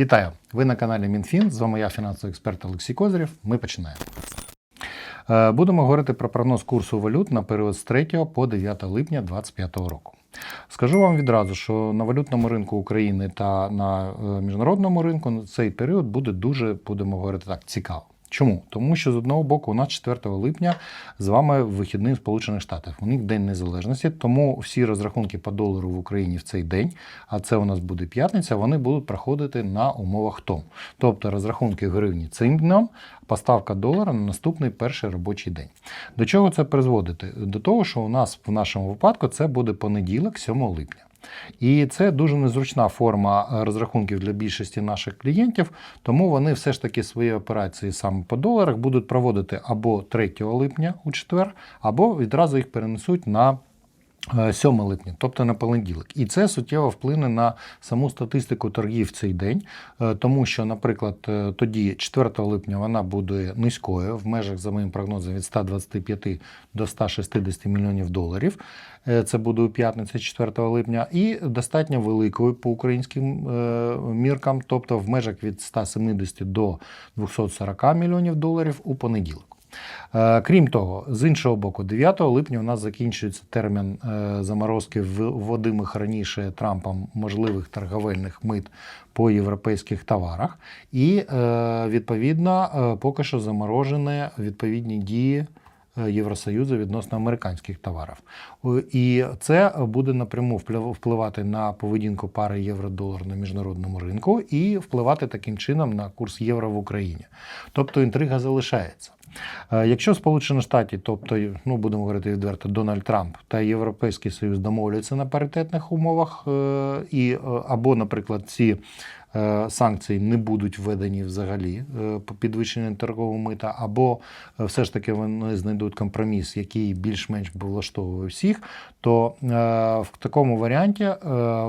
Вітаю! Ви на каналі МінФін. З вами я, фінансовий експерт Олексій Козирєв. Ми починаємо. Е, Будемо говорити про прогноз курсу валют на період з 3 по 9 липня 2025 року. Скажу вам відразу, що на валютному ринку України та на е, міжнародному ринку цей період буде дуже, будемо говорити так, цікаво. Чому? Тому що з одного боку, у нас 4 липня з вами вихідний в Сполучених Штатах. У них День Незалежності, тому всі розрахунки по долару в Україні в цей день, а це у нас буде п'ятниця, вони будуть проходити на умовах ТОМ. Тобто розрахунки гривні цим днем, поставка долара на наступний перший робочий день. До чого це призводить? До того, що у нас в нашому випадку це буде понеділок, 7 липня. І це дуже незручна форма е, розрахунків для більшості наших клієнтів, тому вони все ж таки свої операції саме по доларах будуть проводити або 3 липня у четвер, або відразу їх перенесуть на 7 липня, тобто на понеділок. І це суттєво вплине на саму статистику торгів в цей день, е, тому що, наприклад, е, тоді 4 липня вона буде низькою в межах, за моїм прогнозом, від 125 до 160 мільйонів доларів. Е, Це буде у п'ятницю 4 липня, і достатньо великою по українським е, міркам, тобто в межах від 170 до 240 мільйонів доларів у понеділок. Е, Крім того, з іншого боку, 9 липня у нас закінчується термін е, заморозки вводимих раніше Трампом можливих торговельних мит по європейських товарах, і е, відповідно поки що заморожені відповідні дії. Євросоюзу відносно американських товарів. І це буде напряму вплив- впливати на поведінку пари євро-долар на міжнародному ринку і впливати таким чином на курс євро в Україні. Тобто інтрига залишається. Е, Якщо Сполучені Штати, тобто, ну будемо говорити відверто, Дональд Трамп та Європейський Союз домовляться на паритетних умовах, е, і е, або, наприклад, ці санкції не будуть введені взагалі по підвищенню торгового мита, або все ж таки вони знайдуть компроміс, який більш-менш би влаштовує всіх, то в такому варіанті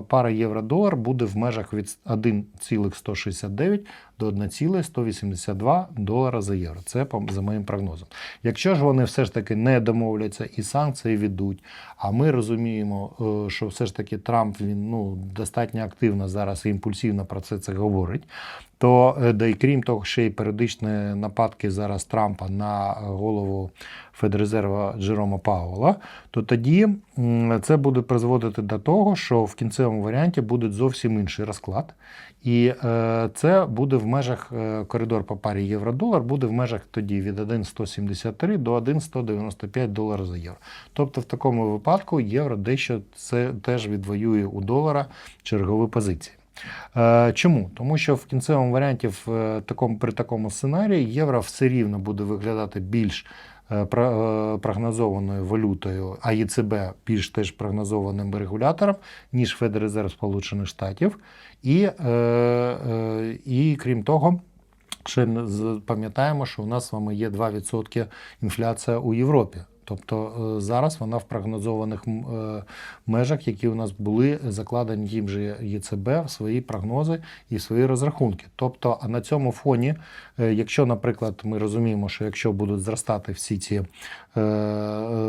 пара євро-долар буде в межах від 1,169 до 1,182 долара за євро. Це за моїм прогнозом. Якщо ж вони все ж таки не домовляться і санкції відуть, а ми розуміємо, е, що все ж таки Трамп він ну достатньо активно зараз і імпульсивно про це це говорить. То е, да і крім того, ще й періодичні нападки зараз Трампа на голову Федрезерва Джерома Пауела, то тоді це буде призводити до того, що в кінцевому варіанті буде зовсім інший розклад. І е, це буде в межах е, коридор по парі євро-долар, буде в межах тоді від 1,173 до 1,195 доларів за євро. Тобто в такому випадку євро дещо це теж відвоює у долара чергові позиції. Е, Чому? Тому що в кінцевому варіанті в е, такому, при такому сценарії євро все рівно буде виглядати більш е, прогнозованою валютою, а ЄЦБ більш теж прогнозованим регулятором, ніж Федрезерв Сполучених Штатів. І, і крім того, ще пам'ятаємо, що у нас з вами є 2% інфляція у Європі. Тобто е, зараз вона в прогнозованих е, межах, які у нас були закладені їм же ЄЦБ в свої прогнози і в свої розрахунки. Тобто, а на цьому фоні, е, якщо, наприклад, ми розуміємо, що якщо будуть зростати всі ці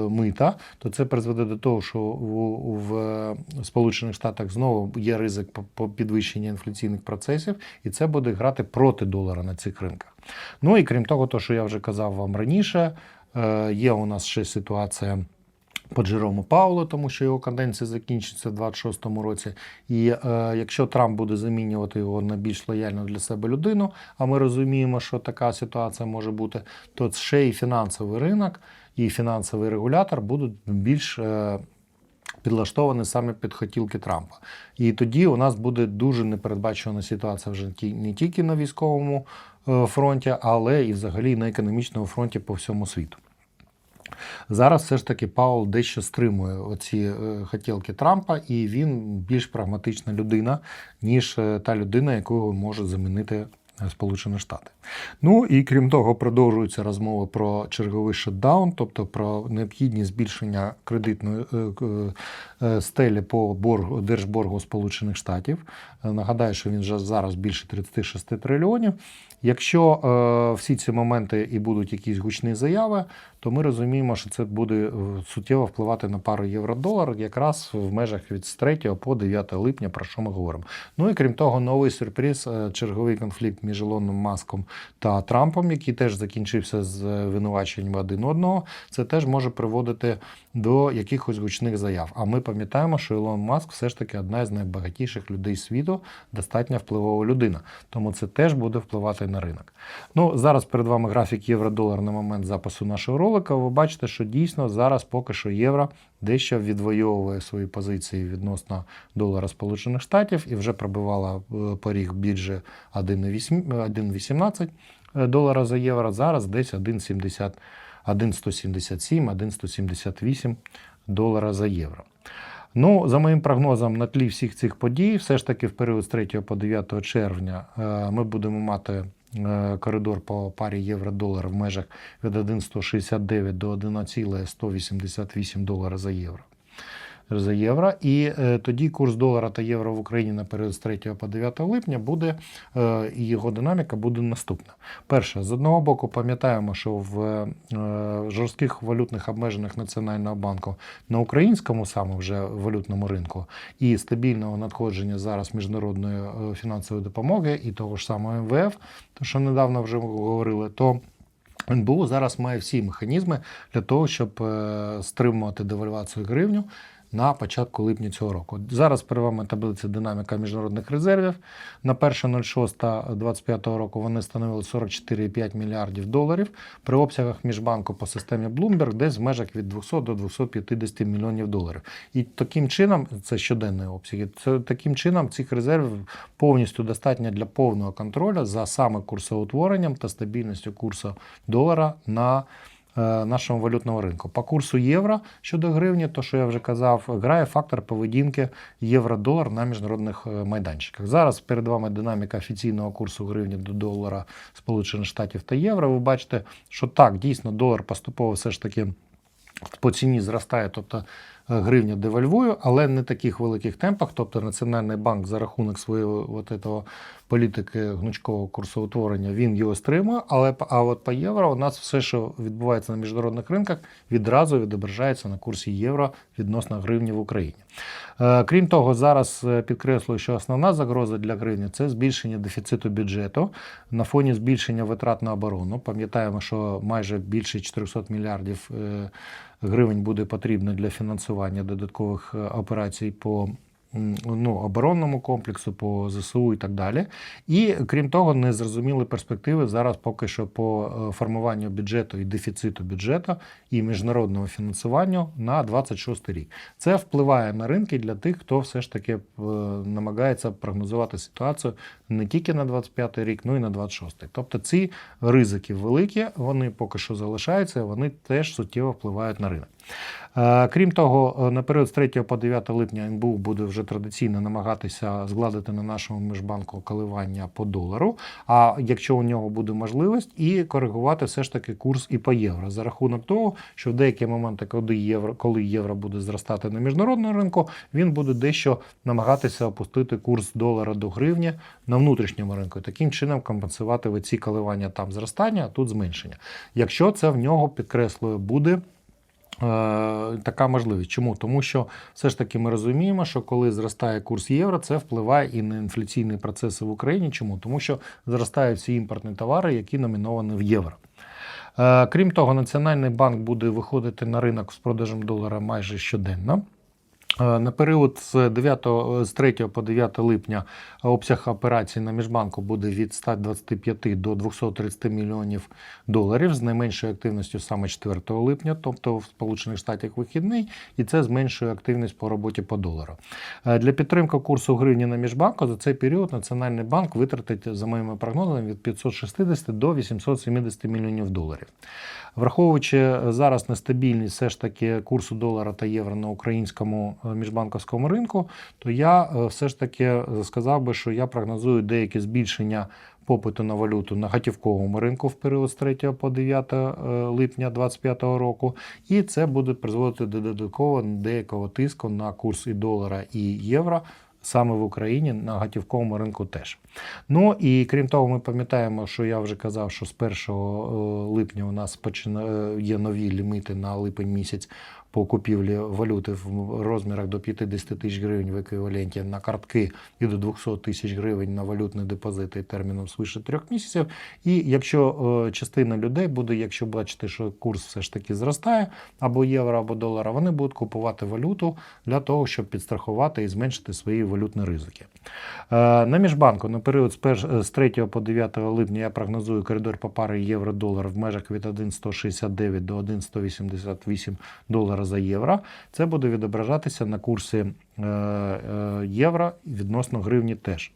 мита, то це призведе до того, що в, Сполучених Штатах знову є ризик підвищення інфляційних процесів, і це буде грати проти долара на цих ринках. Ну і крім того, то, що я вже казав вам раніше, є у нас ще ситуація. По Джерому Паулу, тому що його каденція закінчиться в 26-му році. І е, якщо Трамп буде замінювати його на більш лояльну для себе людину, а ми розуміємо, що така ситуація може бути, то ще і фінансовий ринок, і фінансовий регулятор будуть більш е, підлаштовані саме під хотілки Трампа. І тоді у нас буде дуже непередбачувана ситуація вже не тільки на військовому е, фронті, але і взагалі на економічному фронті по всьому світу. Зараз все ж таки Паул дещо стримує оці е, хотілки Трампа, і він більш прагматична людина, ніж е, та людина, яку може замінити е, Сполучені Штати. Ну і крім того, продовжуються розмови про черговий шатдаун, тобто про необхідність збільшення кредитної стелі по боргу держборгу Сполучених Штатів. Е, Нагадаю, що він вже зараз більше 36 трильйонів. Якщо е, всі ці моменти і будуть якісь гучні заяви, то ми розуміємо, що це буде е, суттєво впливати на пару євро-долар, якраз в межах від 3 по 9 липня, про що ми говоримо. Ну і крім того, новий сюрприз, е, черговий конфлікт між Ілоном Маском та Трампом, який теж закінчився з е, винуваченням один одного, це теж може приводити до якихось гучних заяв. А ми пам'ятаємо, що Ілон Маск все ж таки одна з найбагатіших людей світу, достатньо впливова людина. Тому це теж буде впливати на ринок. Ну зараз перед вами графік євро-долар на момент запису нашого ролика. Ви бачите, що дійсно зараз поки що євро дещо відвоює свої позиції відносно долара Сполучених Штатів і вже пробивала е, поріг 1,8 1,18 долара за євро. Зараз десь 1,70 1,177, 1,178 долара за євро. Ну, за моїм прогнозом, на тлі всіх цих подій, все ж таки в період з 3 по 9 червня е, ми будемо мати е, коридор по парі євро-долар в межах від 1,169 до 1,188 долара за євро. За євро, і е, тоді курс долара та євро в Україні на період з 3 по 9 липня буде е, і його динаміка буде наступна. Перше, з одного боку, пам'ятаємо, що в е, жорстких валютних обмеженнях Національного банку на українському саме вже валютному ринку і стабільного надходження зараз міжнародної фінансової допомоги і того ж самого МВФ, то що недавно вже говорили, то НБУ зараз має всі механізми для того, щоб стримувати девальвацію гривню на початку липня цього року. Зараз перед вами таблиця динаміка міжнародних резервів. На 1.06.25 року вони становили 44,5 мільярдів доларів. При обсягах міжбанку по системі Bloomberg десь в межах від 200 до 250 мільйонів доларів. І таким чином, це щоденні обсяги, це таким чином цих резервів повністю достатньо для повного контролю за саме курсоутворенням та стабільністю курсу долара на нашому валютному ринку. По курсу євро щодо гривні, то що я вже казав, грає фактор поведінки євро-долар на міжнародних е, майданчиках. Зараз перед вами динаміка офіційного курсу гривні до долара Сполучених Штатів та євро. Ви бачите, що так, дійсно, долар поступово все ж таки по ціні зростає, тобто е, гривня девальвує, але не таких великих темпах. Тобто Національний банк за рахунок своєї от этого політики гнучкового курсоутворення він його стримує. Але а от по євро у нас все, що відбувається на міжнародних ринках, відразу відображається на курсі євро відносно гривні в Україні. Е, Крім того, зараз е, підкреслюю, що основна загроза для гривні це збільшення дефіциту бюджету на фоні збільшення витрат на оборону. Пам'ятаємо, що майже більше 400 мільярдів гривень буде потрібно для фінансування додаткових е, операцій по ну, оборонному комплексу, по ЗСУ і так далі. І крім того, незрозуміли перспективи зараз поки що по е, формуванню бюджету і дефіциту бюджету і міжнародному фінансуванню на 26 рік. Це впливає на ринки для тих, хто все ж таки е, намагається прогнозувати ситуацію не тільки на 25 рік, ну і на 26. Тобто ці ризики великі, вони поки що залишаються, вони теж суттєво впливають на ринок. Е, Крім того, е, на період з 3 по 9 липня НБУ буде вже традиційно намагатися згладити на нашому міжбанку коливання по долару. А якщо у нього буде можливість, і коригувати все ж таки курс і по євро за рахунок того, що в деякі моменти, коли євро, коли євро буде зростати на міжнародному ринку, він буде дещо намагатися опустити курс долара до гривні на внутрішньому ринку. І таким чином компенсувати ви ці коливання там зростання, а тут зменшення. Якщо це в нього підкреслюю, буде. Е, Така можливість. Чому? Тому що все ж таки ми розуміємо, що коли зростає курс євро, це впливає і на інфляційні процеси в Україні. Чому? Тому що зростають всі імпортні товари, які номіновані в євро. Е, Крім того, Національний банк буде виходити на ринок з продажем долара майже щоденно. Е, На період з 9, з 3 по 9 липня обсяг операцій на міжбанку буде від 125 до 230 мільйонів доларів з найменшою активністю саме 4 липня, тобто в Сполучених Штатах вихідний, і це зменшує активність по роботі по долару. Е, Для підтримки курсу гривні на міжбанку за цей період Національний банк витратить, за моїми прогнозами, від 560 до 870 мільйонів доларів. Враховуючи зараз нестабільність все ж таки курсу долара та євро на українському е, міжбанковському ринку, то я е, все ж таки сказав би, що я прогнозую деяке збільшення попиту на валюту на готівковому ринку в період з 3 по 9 е, липня 2025 року, і це буде призводити до додаткового деякого тиску на курс і долара, і євро. Саме в Україні на готівковому ринку теж. Ну і крім того, ми пам'ятаємо, що я вже казав, що з 1 е, липня у нас е, є нові ліміти на липень місяць по купівлі валюти в розмірах до 50 тисяч гривень в еквіваленті на картки і до 200 тисяч гривень на валютні депозити терміном свише трьох місяців. І якщо е, частина людей буде, якщо бачити, що курс все ж таки зростає, або євро, або долара, вони будуть купувати валюту для того, щоб підстрахувати і зменшити свої валютні ризики. Е, На міжбанку на період з перш- з 3 по 9 липня я прогнозую коридор по парі євро-долар в межах від 1,169 до 1,188 долара за євро. Це буде відображатися на курсі е, євро відносно гривні теж.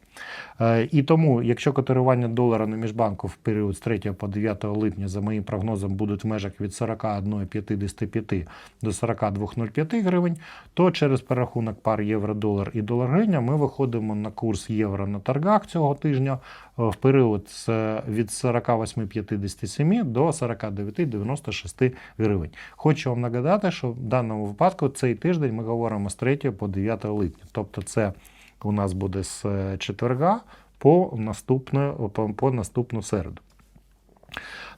Е, І тому, якщо котирування долара на міжбанку в період з 3 по 9 липня, за моїм прогнозом, будуть в межах від 41,55 до 42,05 гривень, то через перерахунок пар євро-долар і долар-гривня ми виходимо на курс євро на торгах цього тижня е, в період від 48,57 до 49,96 гривень. Хочу вам нагадати, що в даному випадку цей тиждень ми говоримо з 3 по 9 липня. Тобто це у нас буде з е, четверга по наступну, по, по наступну середу.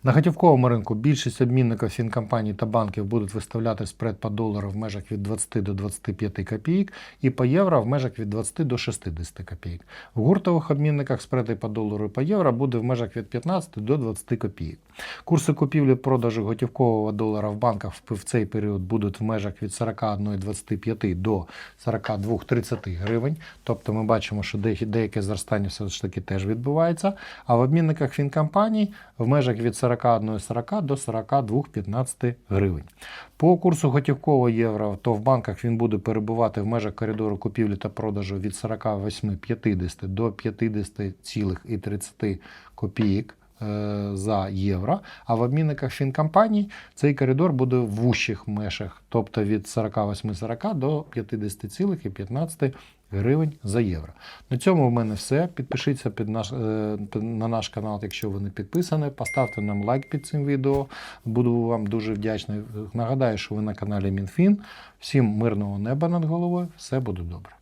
На готівковому ринку більшість обмінників фінкомпаній та банків будуть виставляти спред по долару в межах від 20 до 25 копійок і по євро в межах від 20 до 60 копійок. В гуртових обмінниках спреди по долару і по євро буде в межах від 15 до 20 копійок. Курси купівлі-продажу готівкового долара в банках в цей період будуть в межах від 41,25 до 42,30 гривень. Тобто ми бачимо, що деяке зростання все ж таки теж відбувається. А в обмінниках фінкомпаній в межах від 41,40 до 42,15 гривень. По курсу готівкового євро, то в банках він буде перебувати в межах коридору купівлі та продажу від 48,50 до 50,30 копійок е, за євро, а в обмінниках фінкомпаній цей коридор буде в вущих межах, тобто від 48,40 до 50,15 гривень за євро. На цьому в мене все. Підпишіться під наш, е, на наш канал, якщо ви не підписані. Поставте нам лайк під цим відео. Буду вам дуже вдячний. Нагадаю, що ви на каналі МінФін. Всім мирного неба над головою. Все буде добре.